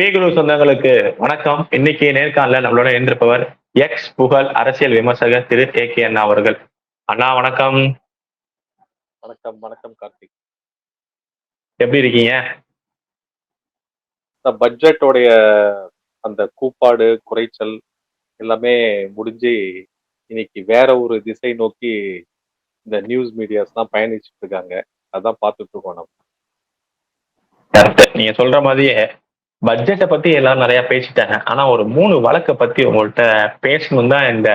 பேகுரு சொந்தங்களுக்கு வணக்கம். இன்னைக்கு நேர்காணல நம்மளோட இருந்திருப்பவர் எக்ஸ் புகழ் அரசியல் விமர்சகர் திரு ஏ கே அண்ணா அவர்கள். அண்ணா வணக்கம். வணக்கம் வணக்கம் கார்த்திக். எப்படி இருக்கீங்க? பட்ஜெட்டோடைய அந்த கூப்பாடு குறைச்சல் எல்லாமே முடிஞ்சு இன்னைக்கு வேற ஒரு திசை நோக்கி இந்த நியூஸ் மீடியாஸ் தான் பயணிச்சுட்டு இருக்காங்க. அதான் பார்த்துட்டு இருக்கோம் நம்ம. நீங்க சொல்ற மாதிரியே பட்ஜெட்டை பத்தி எல்லாரும் நிறைய பேசிட்டாங்க. ஆனா ஒரு மூணு வழக்கை பத்தி உங்கள்கிட்ட பேசணும் தான் இந்த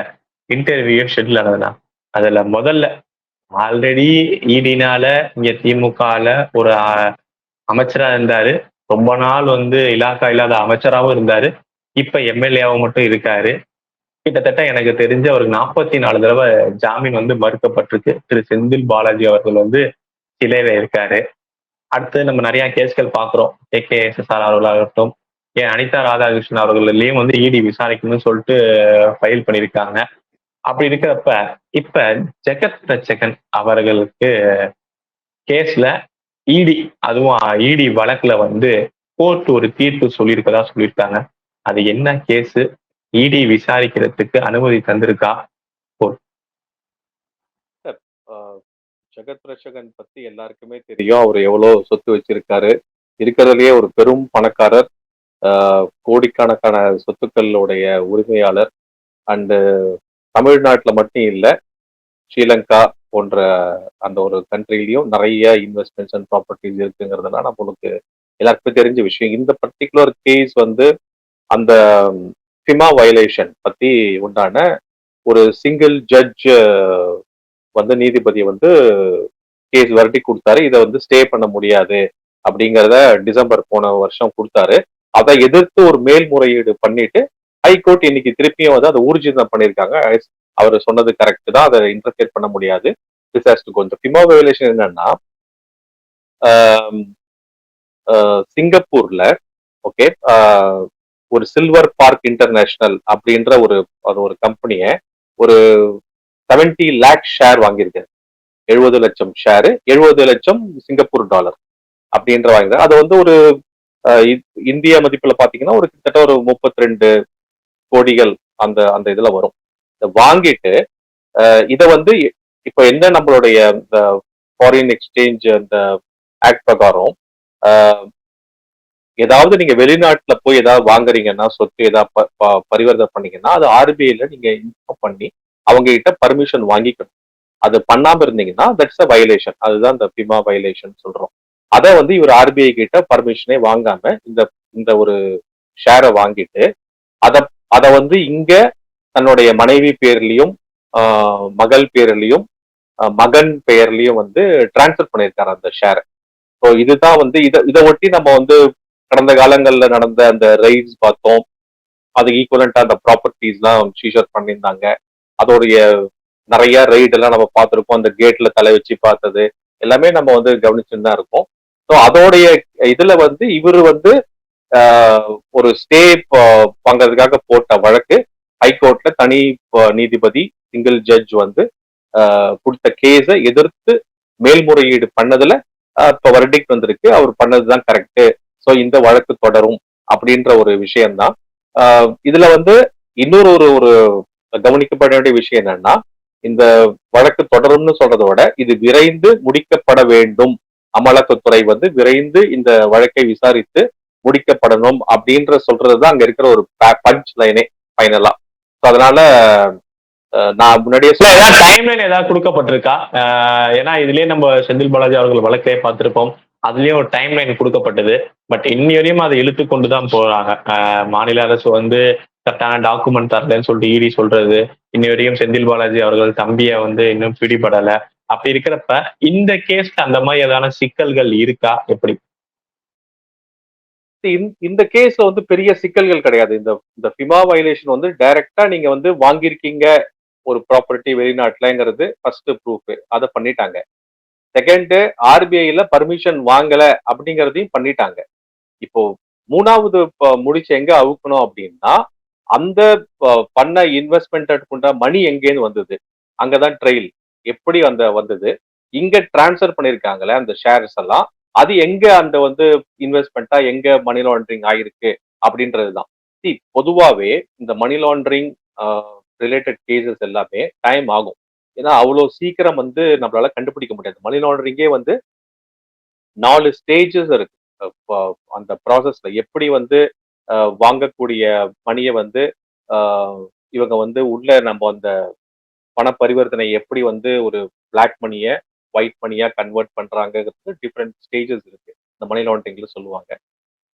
இன்டர்வியூ ஷெட்யூல் ஆனதுண்ணா. அதுல முதல்ல ஆல்ரெடி இடினால e இங்க திமுகல ஒரு அமைச்சரா இருந்தாரு. ரொம்ப நாள் வந்து இலாக்கா இல்லாத அமைச்சராகவும் இருந்தாரு. இப்ப எம்எல்ஏவும் மட்டும் இருக்காரு. கிட்டத்தட்ட எனக்கு தெரிஞ்ச ஒரு நாற்பத்தி நாலு தடவை ஜாமீன் வந்து மறுக்கப்பட்டிருக்கு. திரு செந்தில் பாலாஜி அவர்கள் வந்து சிலையில இருக்காரு. அடுத்து நம்ம நிறைய கேஸ்கள் பாக்குறோம் கே கே எஸ்எஸ்ஆர் அவர்களாகட்டும் ஏன் அனிதா ராதாகிருஷ்ணன் அவர்களையும் வந்து இடி விசாரிக்கணும்னு சொல்லிட்டு ஃபைல் பண்ணியிருக்காங்க. அப்படி இருக்கிறப்ப இப்ப ஜெகத் ரட்சகன் அவர்களுக்கு கேஸ்ல இடி அதுவும் இடி வழக்குல வந்து கோர்ட் ஒரு தீர்ப்பு சொல்லியிருக்கதா சொல்லியிருக்காங்க. அது என்ன கேஸ்? இடி விசாரிக்கிறதுக்கு அனுமதி தந்திருக்கா? ஆஹ் ஜெகத் பிரஷகன் பத்தி எல்லாருக்குமே தெரியும். அவர் எவ்வளோ சொத்து வச்சிருக்காரு. இருக்கிறதுலயே ஒரு பெரும் பணக்காரர் கோடிக்கணக்கான சொத்துக்களுடைய உரிமையாளர். அண்டு தமிழ்நாட்டில் மட்டும் இல்லை ஸ்ரீலங்கா போன்ற அந்த ஒரு கண்ட்ரிலையும் நிறைய இன்வெஸ்ட்மெண்ட்ஸ் அண்ட் ப்ராப்பர்ட்டிஸ் இருக்குங்கிறதுலாம் நம்மளுக்கு எல்லாருக்குமே தெரிஞ்ச விஷயம். இந்த பர்டிகுலர் கேஸ் வந்து அந்த ஃபிமா வயலேஷன் பத்தி உண்டான ஒரு சிங்கிள் ஜட்ஜ் வந்து நீதிபதி வந்து கேஸ் வரட்டி கொடுத்தாரு. இதை வந்து ஸ்டே பண்ண முடியாது அப்படிங்கிறத டிசம்பர் போன வருஷம் கொடுத்தாரு. அதை எதிர்த்து ஒரு மேல்முறையீடு பண்ணிட்டு ஹைகோர்ட் இன்னைக்கு திருப்பியும் வந்து அதை ஊர்ஜிதம் பண்ணியிருக்காங்க. அவர் சொன்னது கரெக்ட் தான். அதை இன்டர்ஃபியர் பண்ண முடியாது. திஸ் கொஞ்சம் ஃபிமா வயலேஷன் என்னன்னா சிங்கப்பூர்ல ஓகே ஒரு சில்வர் பார்க் இன்டர்நேஷனல் அப்படின்ற ஒரு அது ஒரு கம்பெனியை ஒரு 70 லேக் ஷேர் வாங்கியிருக்காரு எழுபது லட்சம் ஷேரு எழுபது லட்சம் சிங்கப்பூர் டாலர் அப்படின்ற வாங்கியிருக்காரு அது வந்து ஒரு இ- இந்திய மதிப்பில் பார்த்தீங்கன்னா ஒரு கிட்டத்தட்ட ஒரு 32 கோடிகள் அந்த அந்த இதில் வரும். வாங்கிட்டு இதை வந்து இப்போ என்ன நம்மளுடைய இந்த ஃபாரின் எக்ஸ்சேஞ்ச் அந்த ஆக்ட் பிரகாரம் ஏதாவது நீங்க வெளிநாட்டுல போய் ஏதாவது வாங்குறீங்கன்னா சொத்து ஏதாவது ப- ப- பரிவர்த்தனை பண்ணீங்கன்னா அது ஆர்பிஐல நீங்க இன்ஃபார்ம் பண்ணி அவங்க கிட்ட பர்மிஷன் வாங்கிக்கணும். அது பண்ணாம இருந்தீங்கன்னா தட்ஸ் அ வயலேஷன் அதுதான் இந்த பிமா வயலேஷன் சொல்றோம். அதை வந்து இவர் ஆர்பிஐ கிட்ட பர்மிஷனே வாங்காம இந்த இந்த ஒரு ஷேரை வாங்கிட்டு அதை அதை வந்து இங்க தன்னுடைய மனைவி பேர்லயும் மகள் பேர்லயும் மகன் பெயர்லயும் வந்து டிரான்ஸ்ஃபர் பண்ணியிருக்காரு அந்த ஷேரை ஸோ இதுதான் வந்து இதை இதை ஒட்டி நம்ம வந்து கடந்த காலங்களில் நடந்த அந்த ரைட்ஸ் பார்த்தோம். அது ஈக்குவலண்டா அந்த ப்ராப்பர்ட்டிஸ்லாம் ஷீஷர் பண்ணியிருந்தாங்க. அதோடைய நிறைய ரைடு எல்லாம் நம்ம பார்த்துருப்போம். அந்த கேட்ல தலை வச்சு பார்த்தது எல்லாமே நம்ம வந்து கவனிச்சுட்டு தான் இருக்கோம். ஸோ அதோடைய இதுல வந்து இவர் வந்து ஒரு ஸ்டே வாங்குறதுக்காக போட்ட வழக்கு ஹைகோர்ட்ல தனி நீதிபதி சிங்கிள் ஜட்ஜ் வந்து கொடுத்த கேஸை எதிர்த்து மேல்முறையீடு பண்ணதுல இப்போ இப்ப வந்திருக்கு. அவர் பண்ணதுதான் கரெக்டு ஸோ இந்த வழக்கு தொடரும் அப்படின்ற ஒரு விஷயம்தான். இதுல வந்து இன்னொரு ஒரு ஒரு கவனிக்கப்பட வேண்டிய விஷயம் என்னன்னா இந்த வழக்கு தொடரும்னு சொல்றதை விட இது விரைந்து முடிக்கப்பட வேண்டும். அமலாக்கத்துறை வந்து விரைந்து இந்த வழக்கை விசாரித்து முடிக்கப்படணும் அப்படின்ற சொல்றதுதான் அங்க இருக்கிற ஒரு பஞ்ச் லைனே ஃபைனலா அதனால அஹ், நான் முன்னாடியே இல்ல சொன்னேன் ஏதாவது கொடுக்கப்பட்டிருக்கா? ஏன்னா இதுலயே நம்ம செந்தில் பாலாஜி அவர்கள் வழக்கே பார்த்திருப்போம். அதுலயும் ஒரு டைம்லைன் கொடுக்கப்பட்டது. பட் இன்னி வரையும் அதை இழுத்து கொண்டு தான் போறாங்க. மாநில அரசு வந்து கரெக்டான டாக்குமெண்ட் தரலன்னு சொல்லிட்டு இடி சொல்றது. இன்ன வரையும் செந்தில் பாலாஜி அவர்கள் தம்பியை வந்து இன்னும் பிடிபடல. அப்படி இருக்கிறப்ப இந்த கேஸ்ல அந்த மாதிரி ஏதான சிக்கல்கள் இருக்கா? எப்படி? இந்த- கேஸ்ல வந்து பெரிய சிக்கல்கள் கிடையாது. இந்த இந்த ஃபிமா வயலேஷன் வந்து டைரக்டா நீங்க வந்து வாங்கியிருக்கீங்க ஒரு ப்ராப்பர்ட்டி வெளிநாட்டுலங்கிறது ஃபர்ஸ்ட் ப்ரூஃப் அதை பண்ணிட்டாங்க. செகண்ட் ஆர்பிஐல பர்மிஷன் வாங்கல அப்படிங்கறதையும் பண்ணிட்டாங்க. இப்போ மூணாவது முடிச்சு எங்க அவுக்கணும் அப்படின்னா அந்த பண்ண இன்வெஸ்ட்மெண்ட் மணி எங்கேருந்து வந்தது? அங்கதான் ட்ரெயில் எப்படி அந்த வந்தது? இங்க டிரான்ஸ்ஃபர் பண்ணிருக்காங்களே அந்த ஷேர்ஸ் எல்லாம் அது எங்க அந்த வந்து இன்வெஸ்ட்மெண்ட்டா எங்க மணி லாண்டரிங் ஆயிருக்கு? அப்படின்றது தான் சி பொதுவாகவே இந்த மணி லாண்டரிங் ரிலேட்டட் கேசஸ் எல்லாமே டைம் ஆகும். ஏன்னா அவ்வளோ சீக்கிரம் வந்து நம்மளால கண்டுபிடிக்க முடியாது. மணி லாண்டரிங்கே வந்து நாலு ஸ்டேஜஸ் இருக்கு. அந்த ப்ராசஸ்ல எப்படி வந்து வாங்கக்கூடிய மணியை வந்து இவங்க வந்து உள்ள நம்ம அந்த பண பரிவர்த்தனை எப்படி வந்து ஒரு பிளாக் மணியை ஒயிட் மணியா கன்வெர்ட் பண்றாங்கிறது டிஃப்ரெண்ட் ஸ்டேஜஸ் இருக்கு. இந்த மணி லாண்டரிங்ல சொல்லுவாங்க.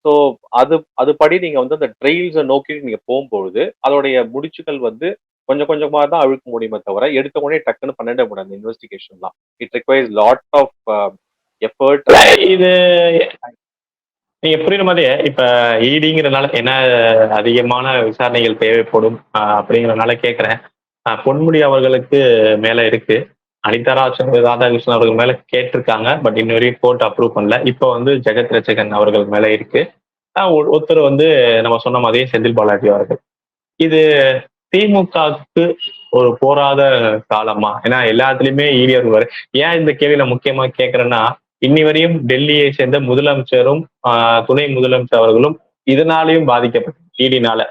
ஸோ அது அதுபடி நீங்க வந்து அந்த ட்ரெயில்ஸை நோக்கி நீங்க போகும்பொழுது அதோடைய முடிச்சுகள் வந்து கொஞ்சம் கொஞ்சமா தான் அழுக்க முடியுமே தவிர எடுத்த உடனே டக்குன்னு பண்ணிட முடியாது இன்வெஸ்டிகேஷன்லாம் it requires lot of effort இது நீங்க புரியுற மாதிரியே இப்ப ஈடிங்கிறனால என்ன அதிகமான விசாரணைகள் தேவைப்படும் ஆஹ் அப்படிங்கறதுனால கேட்கிறேன் பொன்முடி அவர்களுக்கு மேல இருக்கு. அனிதா ராஜன் ராதாகிருஷ்ணன் அவர்கள் மேல கேட்டிருக்காங்க பட் இன்ன வரையும் கோர்ட் அப்ரூவ் பண்ணல. இப்போ வந்து ஜெகத் ரச்சகன் அவர்கள் மேல இருக்கு. ஒருத்தர் வந்து நம்ம சொன்ன மாதிரியே செந்தில் பாலாஜி அவர்கள். இது திமுகவுக்கு ஒரு போராத காலமா? ஏன்னா எல்லாத்துலயுமே ஈடி வருவாரு. ஏன் இந்த கேள்வியில முக்கியமா கேக்குறேன்னா இன்னி வரையும் டெல்லியை சேர்ந்த முதலமைச்சரும் ஆஹ் துணை முதலமைச்சர் அவர்களும் இதனாலையும் பாதிக்கப்பட்ட டிடினால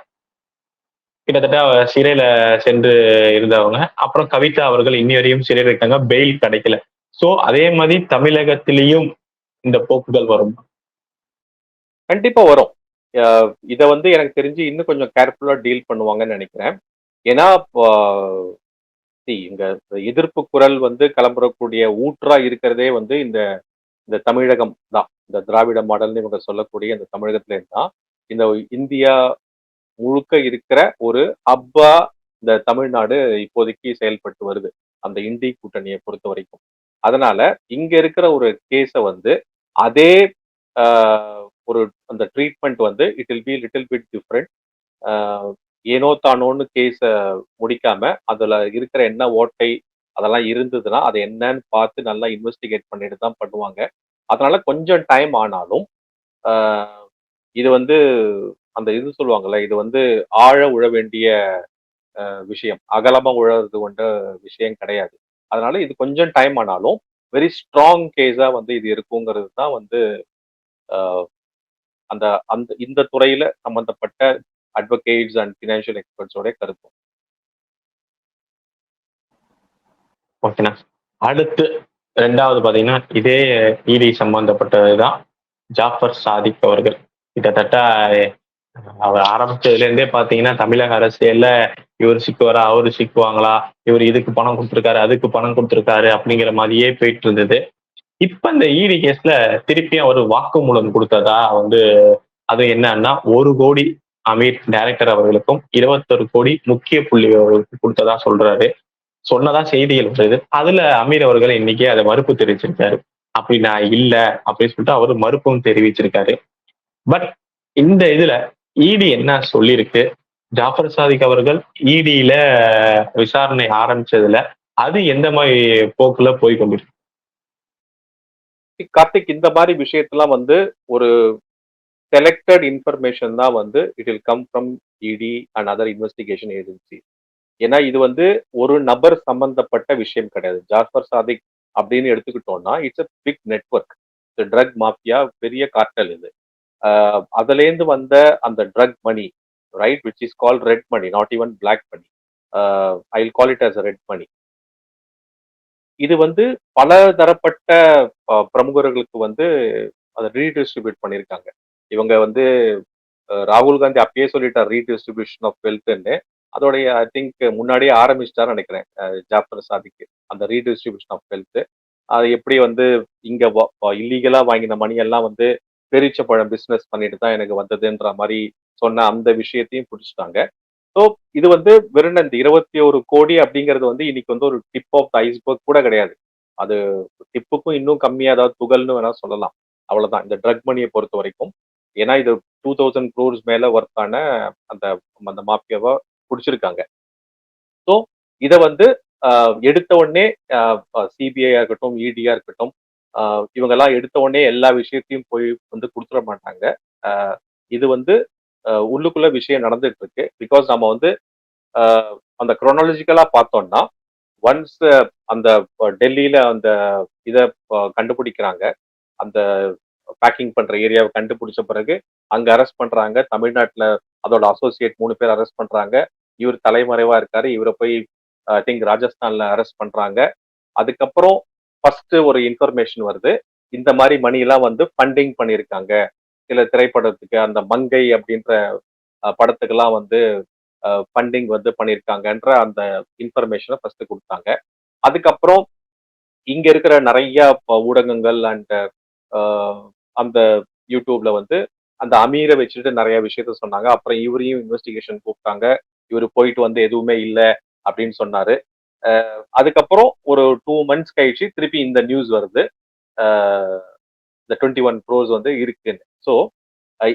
கிட்டத்தட்ட சிறையில சென்று இருந்தவங்க. அப்புறம் கவிதா அவர்கள் இன்னி வரையும் சிறையில் இருக்காங்க பெயில் கிடைக்கல. சோ அதே மாதிரி தமிழகத்திலையும் இந்த போக்குகள் வரும். கண்டிப்பா வரும். இதை இத வந்து எனக்கு தெரிஞ்சு இன்னும் கொஞ்சம் கேர்ஃபுல்லா டீல் பண்ணுவாங்கன்னு நினைக்கிறேன். ஏன்னா இங்க எதிர்ப்பு குரல் வந்து கிளம்புறக்கூடிய ஊற்றா இருக்கிறதே வந்து இந்த இந்த தமிழகம் தான். இந்த திராவிட மாடல்னு இவங்க சொல்லக்கூடிய இந்த தமிழகத்துலேருந்து தான் இந்த இந்தியா முழுக்க இருக்கிற ஒரு ஹப்பா இந்த தமிழ்நாடு இப்போதைக்கு செயல்பட்டு வருது அந்த இந்தி கூட்டணியை பொறுத்த வரைக்கும். அதனால இங்க இருக்கிற ஒரு கேஸை வந்து அதே ஒரு அந்த ட்ரீட்மெண்ட் வந்து it will be little bit different ஏனோ தானோன்னு கேஸை முடிக்காம அதுல இருக்கிற என்ன ஓட்டை அதெல்லாம் இருந்ததுன்னா அது என்னன்னு பார்த்து நல்லா இன்வெஸ்டிகேட் பண்ணிட்டு தான் பண்ணுவாங்க. அதனால கொஞ்சம் டைம் ஆனாலும் இது வந்து அந்த இது சொல்லுவாங்கல்ல இது வந்து ஆழ உழ வேண்டிய விஷயம். அகலமா உழறது கொண்ட விஷயம் கிடையாது. அதனால இது கொஞ்சம் டைம் ஆனாலும் வெரி ஸ்ட்ராங் கேஸா வந்து இது இருக்குங்கிறது தான் வந்து அந்த அந்த இந்த துறையில சம்பந்தப்பட்ட அட்வொகேட்ஸ் அண்ட் ஃபினான்ஷியல் எக்ஸ்பர்ட்ஸோடைய கருத்து. ஓகேண்ணா அடுத்து ரெண்டாவது பார்த்தீங்கன்னா இதே இடி சம்பந்தப்பட்டதுதான் ஜாஃபர் சாதிக் அவர்கள். கிட்டத்தட்ட அவர் ஆரம்பிச்சதுலேருந்தே பார்த்தீங்கன்னா தமிழக அரசியல்ல இவர் சிக்குவாரா அவர் சிக்குவாங்களா இவர் இதுக்கு பணம் கொடுத்துருக்காரு அதுக்கு பணம் கொடுத்துருக்காரு அப்படிங்கிற மாதிரியே போயிட்டு இருந்தது இப்போ இந்த இடி கேஸ்ல திருப்பியும் அவர் வாக்குமூலம் கொடுத்ததா வந்து அது என்னன்னா ஒரு கோடி அமீர் டைரக்டர் அவர்களுக்கும் இருபத்தொரு கோடி முக்கிய புள்ளி அவர்களுக்கு கொடுத்ததா சொல்றாரு. சொன்னதா செய்திகள் வருது. அதுல அமீர் அவர்கள் இன்னைக்கு அதை மறுப்பு தெரிவிச்சிருக்காரு. அப்படி நான் இல்ல அப்படின்னு சொல்லிட்டு அவரு மறுப்பும் தெரிவிச்சிருக்காரு. பட் இந்த இதுல இடி என்ன சொல்லியிருக்கு? ஜாஃபர் சாதிக் அவர்கள் இடியில விசாரணை ஆரம்பிச்சதுல அது எந்த மாதிரி போக்குல போய் கொண்டிருக்கு? கார்த்திக் இந்த மாதிரி விஷயத்தெல்லாம் வந்து ஒரு செலக்டட் இன்ஃபர்மேஷன் தான் வந்து it will come from ED and other investigation agency ஏன்னா இது வந்து ஒரு நபர் சம்பந்தப்பட்ட விஷயம் கிடையாது. ஜாஃபர் சாதிக் அப்படின்னு எடுத்துக்கிட்டோம்னா it's a big network drug mafia பெரிய கார்டல் இது. ஆஹ் அதுலேருந்து வந்த அந்த drug money right which is call red money not even black money I call it as red money இது வந்து பல தரப்பட்ட பிரமுகர்களுக்கு வந்து அதை ரீடிஸ்ட்ரிபியூட் பண்ணியிருக்காங்க. இவங்க வந்து ராகுல் காந்தி அப்பயே சொல்லிட்டார் ரீடிஸ்ட்ரிபியூஷன் ஆஃப் வெல்த்ன்னு அதோடைய ஐ திங்க் முன்னாடியே ஆரம்பிச்சிட்டாரு நினைக்கிறேன். ஜாஃபர் சாதிக்கு. அந்த ரீடிஸ்ட்ரிபியூஷன் ஆஃப் வெல்த் அது எப்படி வந்து இங்க இல்லீகலா வாங்கின மணியெல்லாம் வந்து பெரிச்சப்பழம் பிசினஸ் பண்ணிட்டு தான் எனக்கு வந்ததுன்ற மாதிரி சொன்ன அந்த விஷயத்தையும் பிடிச்சிட்டாங்க. ஸோ இது வந்து வெறும் இந்த இருபத்தி ஒரு கோடி அப்படிங்கிறது வந்து இன்னைக்கு வந்து ஒரு டிப் ஆஃப் த ஐஸ்பர்க் கூட கிடையாது. அது டிப்புக்கும் இன்னும் கம்மியாக ஏதாவது துகள்னு வேணா சொல்லலாம். அவ்வளோதான் இந்த ட்ரக் மணியை பொறுத்த வரைக்கும். ஏன்னா இது டூ தௌசண்ட் க்ரோர்ஸ் மேல ஒர்த்தான அந்த அந்த மாஃபியாவை பிடிச்சிருக்காங்க. ஸோ இதை வந்து எடுத்த உடனே சிபிஐ இருக்கட்டும் இடியா இருக்கட்டும் இவங்கெல்லாம் எடுத்த உடனே எல்லா விஷயத்தையும் போய் வந்து கொடுத்துட மாட்டாங்க. இது வந்து உள்ளுக்குள்ள விஷயம் நடந்துட்டு இருக்கு பிகாஸ் நம்ம வந்து அந்த குரோனாலஜிக்கலா பார்த்தோம்னா ஒன்ஸ் அந்த டெல்லியில அந்த இதை கண்டுபிடிக்கிறாங்க. அந்த பேக்கிங் பண்ற ஏரியாவை கண்டுபிடிச்ச பிறகு அங்க அரெஸ்ட் பண்றாங்க. தமிழ்நாட்டுல அதோட அசோசியேட் மூணு பேர் அரெஸ்ட் பண்றாங்க. இவர் தலைமறைவா இருக்காரு. இவரை போய் ஐ திங்க் ராஜஸ்தான்ல அரெஸ்ட் பண்றாங்க. அதுக்கப்புறம் ஃபர்ஸ்ட் ஒரு இன்ஃபர்மேஷன் வருது. இந்த மாதிரி மணி எல்லாம் வந்து ஃபண்டிங் பண்ணியிருக்காங்க. சில திரைப்படத்துக்கு அந்த மங்கை அப்படின்ற படத்துக்கெல்லாம் வந்து ஃபண்டிங் வந்து பண்ணியிருக்காங்கன்ற அந்த இன்ஃபர்மேஷனை ஃபர்ஸ்ட் கொடுத்தாங்க. அதுக்கப்புறம் இங்க இருக்கிற நிறைய ஊடகங்கள் அண்ட் அந்த யூடியூப்ல வந்து அந்த அமீரை வச்சுட்டு நிறைய விஷயத்த சொன்னாங்க. அப்புறம் இவரையும் இன்வெஸ்டிகேஷன் கூப்பிட்டாங்க. இவர் போயிட்டு வந்து எதுவுமே இல்லை அப்படின்னு சொன்னாரு. அதுக்கப்புறம் ஒரு டூ மந்த்ஸ் கழிச்சு திருப்பி இந்த நியூஸ் வருது. இந்த டுவெண்ட்டி ஒன் ப்ரோஸ் வந்து இருக்குன்னு. ஸோ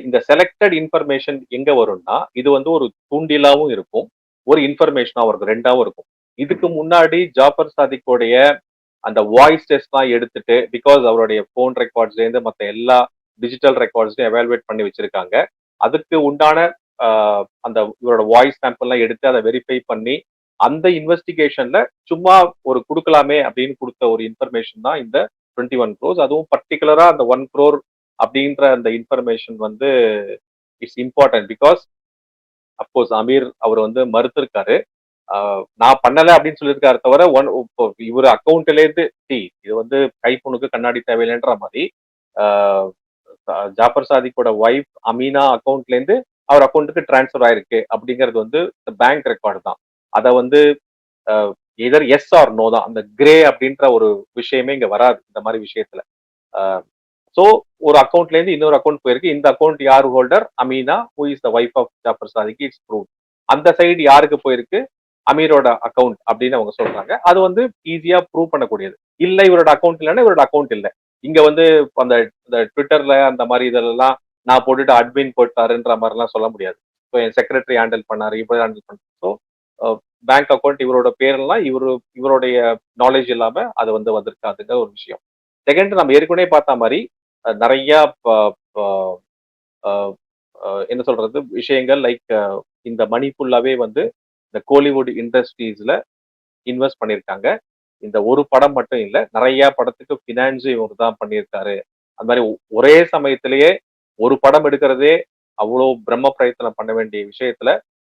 இந்த செலக்டட் இன்ஃபர்மேஷன் எங்க வரும்னா இது வந்து ஒரு தூண்டிலாவும் இருக்கும் ஒரு இன்ஃபர்மேஷனாகவும் இருக்கும் ரெண்டாவும் இருக்கும். இதுக்கு முன்னாடி ஜாஃபர் சாதிக்கோடைய அந்த வாய்ஸ் டெஸ்ட்லாம் எடுத்துட்டு பிகாஸ் அவருடைய ஃபோன் ரெக்கார்ட்ஸ்லேருந்து மற்ற எல்லா டிஜிட்டல் ரெக்கார்ட்ஸையும் எவாலுவேட் பண்ணி வச்சிருக்காங்க. அதுக்கு உண்டான அந்த இவரோட வாய்ஸ் சாம்பிள்லாம் எடுத்து அதை வெரிஃபை பண்ணி அந்த இன்வெஸ்டிகேஷன்ல சும்மா ஒரு கொடுக்கலாமே அப்படின்னு கொடுத்த ஒரு இன்ஃபர்மேஷன் தான் இந்த டுவெண்ட்டி ஒன் க்ரோஸ் அதுவும் பர்டிகுலரா அந்த ஒன் க்ரோர் அப்படின்ற அந்த இன்ஃபர்மேஷன் வந்து it's important because of course Ameer அவர் வந்து மறுத்திருக்காரு. நான் பண்ணல அப்படின்னு சொல்லியிருக்காரு தவிர ஒன் இவர் அக்கௌண்ட்லேருந்து டி இது வந்து கைப்பொண்ணுக்கு கண்ணாடி தேவையில்லைன்ற மாதிரி ஜாஃபர் சாதிக்கோட ஒய்ஃப் அமீனா அக்கௌண்ட்லேருந்து அவர் அக்கௌண்ட்டுக்கு டிரான்ஸ்ஃபர் ஆயிருக்கு அப்படிங்கிறது வந்து பேங்க் ரெக்கார்டு தான். அதை வந்து எதர் எஸ் ஆர் நோ தான். அந்த கிரே அப்படின்ற ஒரு விஷயமே இங்க வராது இந்த மாதிரி விஷயத்துல. ஸோ ஒரு அக்கௌண்ட்ல இருந்து இன்னொரு அக்கௌண்ட் போயிருக்கு. இந்த அக்கௌண்ட் யார் holder Ameena who is the wife of Jaffer Sadiq it's prove அந்த சைடு யாருக்கு போயிருக்கு? அமீரோட அக்கௌண்ட் அப்படின்னு அவங்க சொல்றாங்க. அது வந்து ஈஸியா ப்ரூவ் பண்ணக்கூடியது. இல்ல இவரோட அக்கௌண்ட் இல்லைன்னா இவரோட அக்கௌண்ட் இல்லை. இங்க வந்து அந்த இந்த ட்விட்டர்ல அந்த மாதிரி இதெல்லாம் நான் போட்டுட்டு அட்மின் போட்டாருன்ற மாதிரிலாம் சொல்ல முடியாது. ஸோ என் செக்ரட்டரி ஹேண்டில் பண்ணாரு இவர் ஹேண்டில் பண்ணாரு. ஸோ பேங்க் அக்கௌண்ட் இவரோட பேர்லாம் இவரு இவருடைய நாலேஜ் இல்லாம அது வந்து வந்திருக்காதுங்கிற ஒரு விஷயம். செகண்ட் நம்ம ஏற்கனவே பார்த்த மாதிரி நிறைய என்ன சொல்றது விஷயங்கள் லைக் இந்த மணி ஃபுல்லாவே வந்து இந்த கோலிவுட் இண்டஸ்ட்ரீஸ்ல இன்வெஸ்ட் பண்ணியிருக்காங்க இந்த ஒரு படம் மட்டும் இல்ல நிறைய படத்துக்கு ஃபினான்ஸும் இவர் தான் பண்ணியிருக்காரு அந்த மாதிரி ஒரே சமயத்திலேயே ஒரு படம் எடுக்கிறதே அவ்வளோ பிரம்ம பிரயத்தனம் பண்ண வேண்டிய விஷயத்துல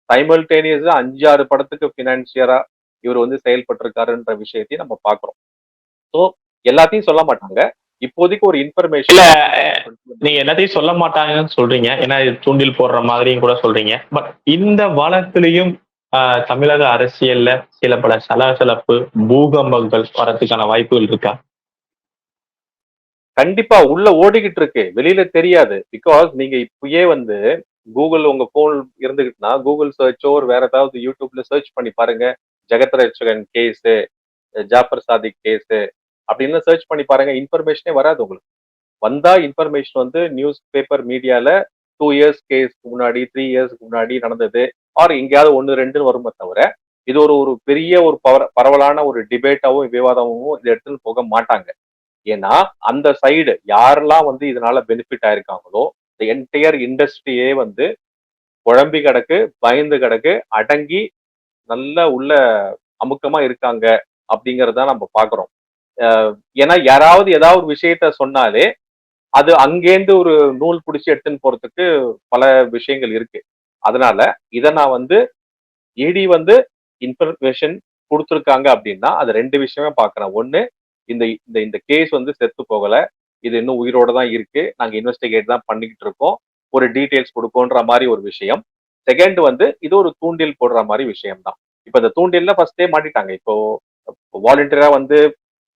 சைமல்டேனியஸா அஞ்சாறு படத்துக்கு ஃபினான்சியரா இவர் வந்து செயல்பட்டிருக்காருன்ற விஷயத்தையும் நம்ம பார்க்கிறோம். ஸோ எல்லாத்தையும் சொல்ல மாட்டாங்க. இப்போதைக்கு ஒரு இன்ஃபர்மேஷன் நீங்க எல்லாத்தையும் சொல்ல மாட்டாங்கன்னு சொல்றீங்க. ஏன்னா இது தூண்டில் போடுற மாதிரியும் கூட சொல்றீங்க. பட் இந்த ஆஹ், தமிழக அரசியல்ல சில பல சலசலப்பு பூகம்பங்கள் வரதுக்கான வாய்ப்புகள் இருக்கா? கண்டிப்பா உள்ள ஓடிக்கிட்டு இருக்கு. வெளியில தெரியாது. பிகாஸ் நீங்க இப்பயே வந்து கூகுள் உங்க போன் இருந்துகிட்டுனா கூகுள் சர்ச்சோ ஒரு வேற ஏதாவது யூடியூப்ல சர்ச் பண்ணி பாருங்க. Jagath case case Jaffer Sadiq case அப்படின்னு சர்ச் பண்ணி பாருங்க. இன்ஃபர்மேஷனே வராது உங்களுக்கு. வந்தா இன்ஃபர்மேஷன் வந்து நியூஸ் பேப்பர் மீடியால டூ இயர்ஸ் கேஸ்க்கு முன்னாடி த்ரீ இயர்ஸ்க்கு முன்னாடி நடந்தது. ஆர் எங்கேயாவது ஒன்று ரெண்டுன்னு வருமே தவிர இது ஒரு ஒரு பெரிய ஒரு பவர- பரவலான ஒரு டிபேட்டாவும் விவாதமும் இதை எடுத்துன்னு போக மாட்டாங்க. ஏன்னா அந்த சைடு யாரெல்லாம் வந்து இதனால பெனிஃபிட் ஆயிருக்காங்களோ இந்த என்டையர் இண்டஸ்ட்ரியே வந்து குழம்பி கிடக்கு பயந்து கிடக்கு அடங்கி நல்ல உள்ள அமுக்கமா இருக்காங்க அப்படிங்கிறத நம்ம பாக்குறோம். ஏன்னா யாராவது ஏதாவது ஒரு விஷயத்த சொன்னாலே அது அங்கேருந்து ஒரு நூல் பிடிச்சி எடுத்துன்னு போறதுக்கு பல விஷயங்கள் இருக்கு. அதனால இதை நான் வந்து இடி வந்து இன்ஃபர்மேஷன் கொடுத்துருக்காங்க அப்படின்னா அது ரெண்டு விஷயமே பார்க்குறேன் ஒன்று இந்த இந்த இந்த கேஸ் வந்து செத்து போகல. இது இன்னும் உயிரோட தான் இருக்கு. நாங்க இன்வெஸ்டிகேட் தான் பண்ணிக்கிட்டு இருக்கோம். ஒரு டீடைல்ஸ் கொடுக்கோன்ற மாதிரி ஒரு விஷயம். செகண்ட் வந்து இது ஒரு தூண்டில் போடுற மாதிரி விஷயம் தான் இப்போ இந்த தூண்டில்ல ஃபர்ஸ்டே மாட்டிட்டாங்க. இப்போ வாலண்டியரா வந்து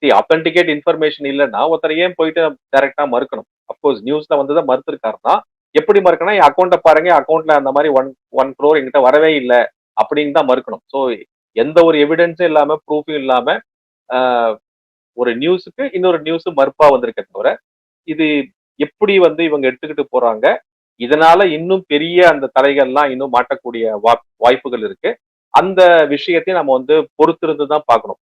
அத்தன்டிகேட் இன்ஃபர்மேஷன் இல்லைன்னா ஒருத்தர் ஏன் போயிட்டு டைரக்டா மறுக்கணும்? அப்கோர்ஸ் நியூஸ்ல வந்ததை மறுத்திருக்காருன்னா எப்படி மறுக்கணும்? என் அக்கௌண்ட்டை பாருங்க. அக்கௌண்ட்ல அந்த மாதிரி ஒன் ஒன் க்ரோர் எங்கிட்ட வரவே இல்லை அப்படின்னு தான் மறுக்கணும். ஸோ எந்த ஒரு எவிடன்ஸும் இல்லாம ப்ரூஃபும் இல்லாம ஒரு நியூஸுக்கு இன்னொரு நியூஸ் மறுப்பா வந்திருக்க தவிர இது எப்படி வந்து இவங்க எடுத்துக்கிட்டு போறாங்க இதனால இன்னும் பெரிய அந்த தலைகள்லாம் இன்னும் மாட்டக்கூடிய வா- வாய்ப்புகள் இருக்கு. அந்த விஷயத்தை நம்ம வந்து பொறுத்திருந்து தான் பார்க்கணும்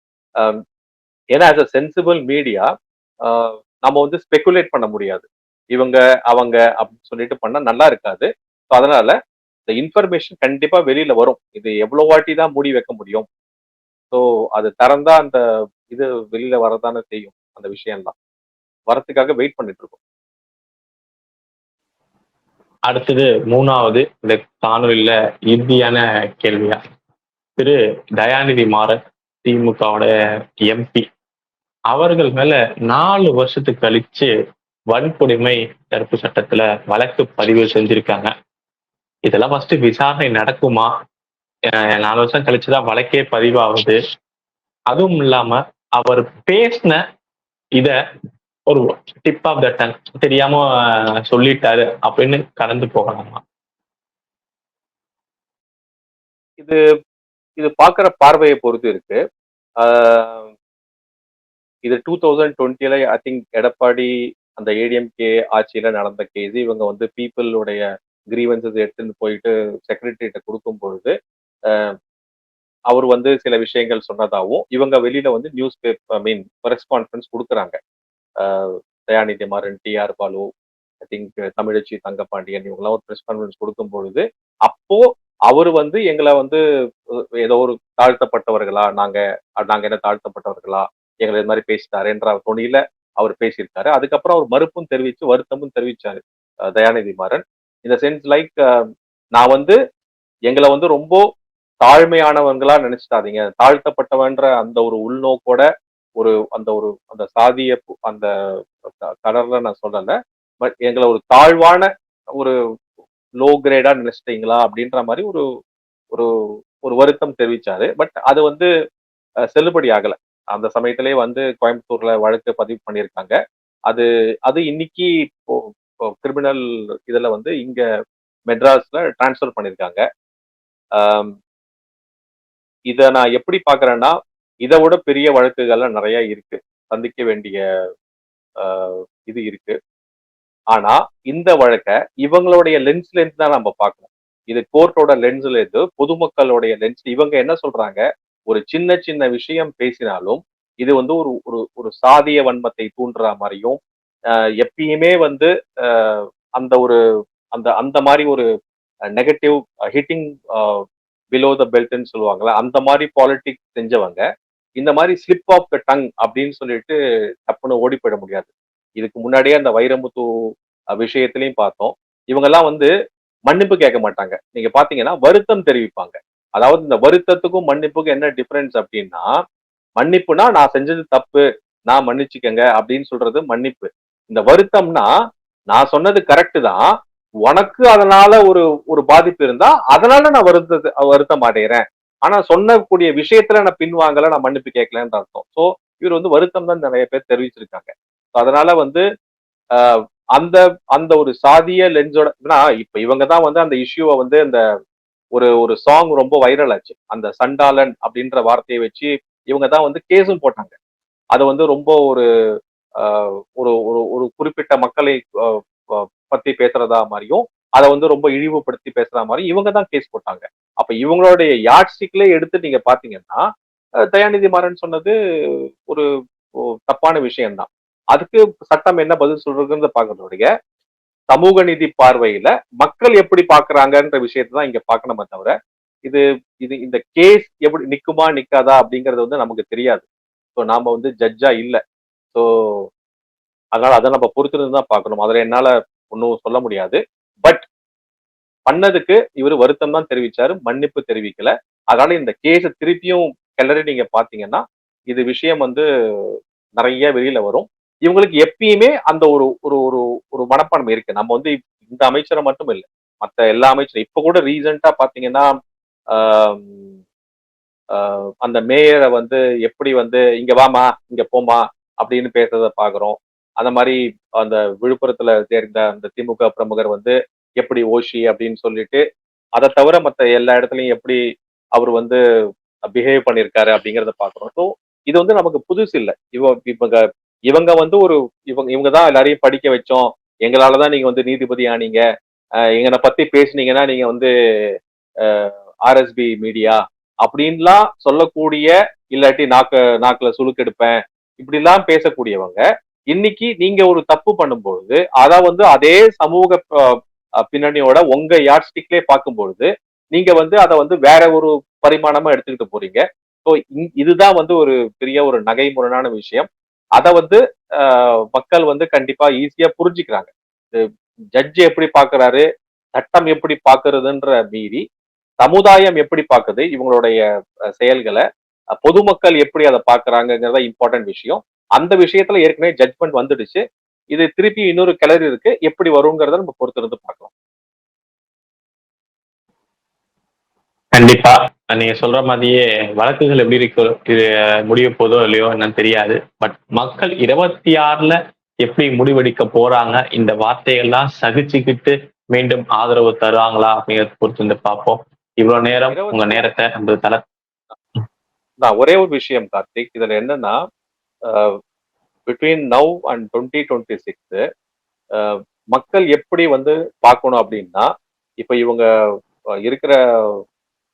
ஏன்னா ஆஸ் அ சென்சிபிள் மீடியா நம்ம வந்து ஸ்பெகுலேட் பண்ண முடியாது. இவங்க அவங்க அப்படின்னு சொல்லிட்டு பண்ணா நல்லா இருக்காது. ஸோ அதனால இந்த இன்ஃபர்மேஷன் கண்டிப்பா வெளியில வரும். இது எவ்வளோ வாட்டி தான் மூடி வைக்க முடியும். ஸோ அது திறந்தா அந்த இது வெளியில வரதானே செய்யும். அந்த விஷயம்லாம் வரத்துக்காக வெயிட் பண்ணிட்டு இருக்கோம் அடுத்தது மூணாவது இந்த காணொலியில இறுதியான கேள்வியா? திரு தயாநிதி மாறன் திமுகவோட எம்பி அவர்கள் மேல நாலு வருஷத்துக்கு கழிச்சு வன்கொடுமை தடுப்பு சட்டத்துல வழக்கு பதிவு செஞ்சிருக்காங்க. இதெல்லாம் ஃபர்ஸ்ட் விசாரணை நடக்குமா? அஹ் நாலு வருஷம் கழிச்சுதான் வழக்கே பதிவாகுது. அதுவும் இல்லாம அவர் பேசின இத ஒரு டிப் ஆஃப் த டங் தெரியாம சொல்லிட்டாரு அப்படின்னு கடந்து போகலாமா? இது இது பார்க்குற பார்வையை பொறுத்து இருக்கு. ஆஹ் இது டூ தௌசண்ட் டுவெண்ட்டில ஐ திங்க் எடப்பாடி அந்த ஏடிஎம்கே ஆட்சியில நடந்த கேஸ் இவங்க வந்து பீப்புளுடைய கிரீவன்சஸ் எடுத்துன்னு போயிட்டு செக்ரட்டரிட்ட கொடுக்கும் பொழுது ஆஹ் அவர் வந்து சில விஷயங்கள் சொன்னதாகவும் இவங்க வெளியில வந்து news paper I mean press conference கொடுக்குறாங்க Dayanidhi Maran TR Baalu I think Thamizhachi Thangapandian இவங்கெல்லாம் ஒரு ப்ரெஸ் கான்ஃபரன்ஸ் கொடுக்கும் பொழுது அப்போ அவர் வந்து எங்களை வந்து ஏதோ ஒரு தாழ்த்தப்பட்டவர்களா நாங்க நாங்க என்ன தாழ்த்தப்பட்டவர்களா எங்களை இது மாதிரி பேசிட்டாரு என்ற துணியில அவர் பேசியிருக்காரு. அதுக்கப்புறம் அவர் மறுப்பும் தெரிவிச்சு வருத்தமும் தெரிவிச்சாரு தயாநிதி மாறன். இந்த சென்ஸ் லைக் நான் வந்து எங்களை வந்து ரொம்ப தாழ்மையானவங்களா நினைச்சிட்டாதீங்க தாழ்த்தப்பட்டவன்ற அந்த ஒரு உள்நோக்கோட ஒரு அந்த ஒரு அந்த சாதிய பு- அந்த கடர்ல நான் சொல்லல. பட் எங்களை ஒரு தாழ்வான ஒரு லோ கிரேடா நினைச்சிட்டீங்களா அப்படின்ற மாதிரி ஒரு ஒரு ஒரு வருத்தம் தெரிவிச்சாரு. பட் அது வந்து செல்லுபடி ஆகல. அந்த சமயத்திலே வந்து கோயம்புத்தூர்ல வழக்கு பதிவு பண்ணியிருக்காங்க. அது அது இன்னைக்கு இப்போ கிரிமினல் இதுல வந்து இங்க மெட்ராஸ்ல டிரான்ஸ்ஃபர் பண்ணியிருக்காங்க. இதை நான் எப்படி பாக்குறேன்னா இதை விட பெரிய வழக்குகள்லாம் நிறைய இருக்கு. சந்திக்க வேண்டிய ஆஹ், இது இருக்கு. ஆனா இந்த வழக்க இவங்களுடைய லென்ஸ்ல இருந்து தான் நம்ம பார்க்கணும் இது கோர்ட்டோட லென்ஸ்ல இருந்து பொதுமக்களுடைய லென்ஸ் இவங்க என்ன சொல்றாங்க? ஒரு சின்ன சின்ன விஷயம் பேசினாலும் இது வந்து ஒரு ஒரு ஒரு சாதிய வன்மத்தை தூண்டுற மாதிரியும் ஆஹ், எப்பயுமே வந்து ஆஹ், அந்த ஒரு அந்த அந்த மாதிரி ஒரு நெகட்டிவ் ஹிட்டிங் பிலோ த பெல்ட்னு சொல்லுவாங்களா அந்த மாதிரி பாலிட்டிக்ஸ் செஞ்சவங்க இந்த மாதிரி ஸ்லிப் ஆஃப் த டங் அப்படின்னு சொல்லிட்டு டப்புன்னு ஓடி போயிட முடியாது. இதுக்கு முன்னாடியே அந்த வைரமுத்து விஷயத்திலையும் பார்த்தோம். இவங்கெல்லாம் வந்து மன்னிப்பு கேட்க மாட்டாங்க. நீங்க பாத்தீங்கன்னா வருத்தம் தெரிவிப்பாங்க. அதாவது இந்த வருத்தத்துக்கும் மன்னிப்புக்கும் என்ன டிஃபரன்ஸ் அப்படின்னா மன்னிப்புனா நான் செஞ்சது தப்பு நான் மன்னிச்சுக்கங்க அப்படின்னு சொல்றது மன்னிப்பு. இந்த வருத்தம்னா நான் சொன்னது கரெக்டு தான் உனக்கு அதனால ஒரு ஒரு பாதிப்பு இருந்தா அதனால நான் வருத்த வருத்தம் அடைகிறேன் ஆனா சொன்னக்கூடிய விஷயத்துல நான் பின்வாங்கல நான் மன்னிப்பு கேட்கலன்ற அர்த்தம். சோ இவர் வந்து வருத்தம் தான் நிறைய பேர் தெரிவிச்சிருக்காங்க. அதனால வந்து ஆஹ், அந்த அந்த ஒரு சாதிய லென்ஸோட இப்ப இவங்க தான் வந்து அந்த இஷ்யூவை வந்து அந்த ஒரு ஒரு சாங் ரொம்ப வைரல் ஆச்சு. அந்த சண்டாலன் அப்படின்ற வார்த்தையை வச்சு இவங்க தான் வந்து கேஸும் போட்டாங்க. அது வந்து ரொம்ப ஒரு ஆஹ், ஒரு ஒரு ஒரு குறிப்பிட்ட மக்களை பத்தி பேசுறதா மாதிரியும் அதை வந்து ரொம்ப இழிவுபடுத்தி பேசுற மாதிரி இவங்க தான் கேஸ் போட்டாங்க. அப்ப இவங்களுடைய யாட்ஸ்டிக்ல எடுத்து நீங்க பாத்தீங்கன்னா தயாநிதி மாறன் சொன்னது ஒரு தப்பான விஷயம்தான். அதுக்கு சட்டம் என்ன பதில் சொல்றதுன்னு பாக்குறதுடைய சமூக நீதி பார்வையில மக்கள் எப்படி பாக்குறாங்கன்ற விஷயத்தை தான் இங்க பாக்கணுமே தவிர இது இது இந்த கேஸ் எப்படி நிக்குமா நிக்காதா அப்படிங்கறது வந்து நமக்கு தெரியாது. ஸோ நாம வந்து ஜட்ஜா இல்லை. ஸோ அதனால அதை நம்ம பொறுத்திருந்து தான் பார்க்கணும். அதில் என்னால் ஒன்றும் சொல்ல முடியாது. பட் பண்ணதுக்கு இவர் வருத்தம் தான் தெரிவிச்சாரு. மன்னிப்பு தெரிவிக்கல. அதனால இந்த கேஸை திருப்பியும் கிளறி நீங்க பாத்தீங்கன்னா இது விஷயம் வந்து நிறைய வெளியில வரும். இவங்களுக்கு எப்பயுமே அந்த ஒரு ஒரு ஒரு ஒரு மனப்பான்மை இருக்கு. நம்ம வந்து இந்த அமைச்சரை மட்டும் இல்லை மற்ற எல்லா அமைச்சரும். இப்ப கூட ரீசெண்டா பாத்தீங்கன்னா ஆஹ், அந்த மேயரை வந்து எப்படி வந்து இங்க வாமா இங்க போமா அப்படின்னு பேசுறத பாக்குறோம் அந்த மாதிரி அந்த விழுப்புரத்துல சேர்ந்த அந்த திமுக பிரமுகர் வந்து எப்படி ஓஷி அப்படின்னு சொல்லிட்டு அதை தவிர மற்ற எல்லா இடத்துலையும் எப்படி அவர் வந்து பிஹேவ் பண்ணியிருக்காரு அப்படிங்கிறத பாக்குறோம் ஸோ இது வந்து நமக்கு புதுசு இல்லை. இவங்க இவங்க இவங்க வந்து ஒரு இவங்க இவங்க தான் எல்லாரையும் படிக்க வச்சோம். எங்களால தான் நீங்க வந்து நீதிபதி ஆனீங்க. எங்களை பத்தி பேசுனீங்கன்னா நீங்க வந்து ஆர்எஸ்பி மீடியா அப்படின்லாம் சொல்லக்கூடிய இல்லாட்டி நாக்க நாக்குல சுழுக்கெடுப்பேன் இப்படிலாம் பேசக்கூடியவங்க இன்னைக்கு நீங்க ஒரு தப்பு பண்ணும்பொழுது அத வந்து அதே சமூக பின்னணியோட அஹ், பின்னணியோட உங்க யாட்ஸ்டிக்லே பார்க்கும்பொழுது நீங்க வந்து அதை வந்து வேற ஒரு பரிமாணமா எடுத்துக்கிட்டு போறீங்க. ஸோ இதுதான் வந்து ஒரு பெரிய ஒரு நகைமுரணான விஷயம். அதை வந்து மக்கள் வந்து கண்டிப்பா ஈஸியா புரிஞ்சுக்கிறாங்க. ஜட்ஜ் எப்படி பாக்குறாரு சட்டம் எப்படி பாக்குறதுன்ற மீறி சமுதாயம் எப்படி பாக்குது இவங்களுடைய செயல்களை பொதுமக்கள் எப்படி அதை பாக்குறாங்கிறத இம்பார்ட்டன்ட் விஷயம். அந்த விஷயத்துல ஏற்கனவே ஜட்மெண்ட் வந்துடுச்சு. இது திருப்பி இன்னொரு கிளறி இருக்கு. எப்படி வருங்கிறத நம்ம பொறுத்திருந்து பார்க்கலாம். கண்டிப்பா. நீங்க சொல்ற மாதிரியே வழக்குகள் எப்படி இருக்கு இது முடிய போதோ இல்லையோ என்னன்னு தெரியாது. பட் மக்கள் இருபத்தி ஆறுல எப்படி முடிவெடுக்க போறாங்க இந்த வார்த்தைகள்லாம் சகிச்சுக்கிட்டு மீண்டும் ஆதரவு தருவாங்களா அப்படிங்கறத பொறுத்து வந்து பார்ப்போம். இவ்வளவு நேரம் உங்க நேரத்தை நம்ம தல ஒரே ஒரு விஷயம் கார்த்திக் இதுல என்னன்னா between now and twenty twenty six மக்கள் எப்படி வந்து பார்க்கணும் அப்படின்னா இப்ப இவங்க இருக்கிற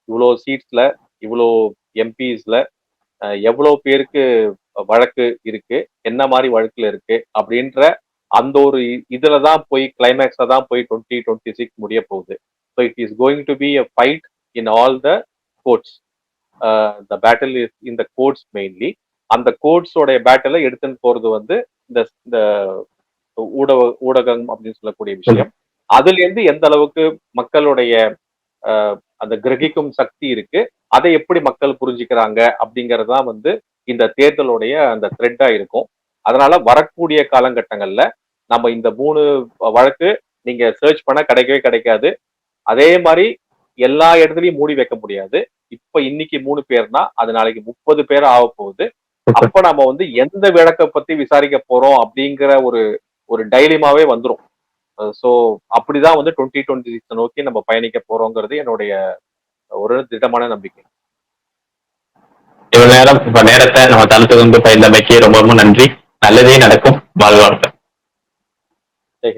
இவ்வளோ சீட்ஸ்ல இவ்வளோ எம்பிஸ்ல எவ்வளோ பேருக்கு வழக்கு இருக்கு என்ன மாதிரி வழக்குல இருக்கு அப்படின்ற அந்த ஒரு இ- இதுல தான் போய் கிளைமேக்ஸ்ல தான் போய் டுவெண்ட்டி டுவெண்ட்டி சிக்ஸ் முடிய போகுது. So it is going to be a fight in all the courts the battle is இந்த கோட்ஸ் மெயின்லி அந்த கோட்ஸோடைய பேட்டில எடுத்துன்னு போறது வந்து இந்த இந்த ஊடக ஊடகம் அப்படின்னு சொல்லக்கூடிய விஷயம். அதுல இருந்து எந்த அளவுக்கு மக்களுடைய அந்த கிரகிக்கும் சக்தி இருக்கு அதை எப்படி மக்கள் புரிஞ்சுக்கிறாங்க அப்படிங்கறதுதான் வந்து இந்த தேர்தலுடைய அந்த த்ரெட்டா இருக்கும். அதனால வரக்கூடிய காலகட்டங்கள்ல நம்ம இந்த மூணு வழக்கு நீங்க சர்ச் பண்ண கிடைக்கவே கிடைக்காது. அதே மாதிரி எல்லா இடத்துலயும் மூடி வைக்க முடியாது. இப்ப இன்னைக்கு மூணு பேர்னா அது நாளைக்கு முப்பது பேர் ஆக போகுது அப்ப நம்ம வந்து எந்த விளக்க பத்தி விசாரிக்க போறோம் அப்படிங்கிற ஒரு ஒரு டைலிமாவே வந்துரும். சோ அப்படிதான் வந்து டுவெண்ட்டி டுவெண்ட்டி சிக்ஸ் நோக்கி நம்ம பயணிக்க போறோங்கிறது என்னுடைய ஒரு திட்டமான நம்பிக்கை. இவ்வளவு நேரம் இப்ப நேரத்தை நம்ம தளத்துக்கு வந்து பயிர்ந்தமைக்கு ரொம்ப ரொம்ப நன்றி. நல்லதே நடக்கும். ஜெய்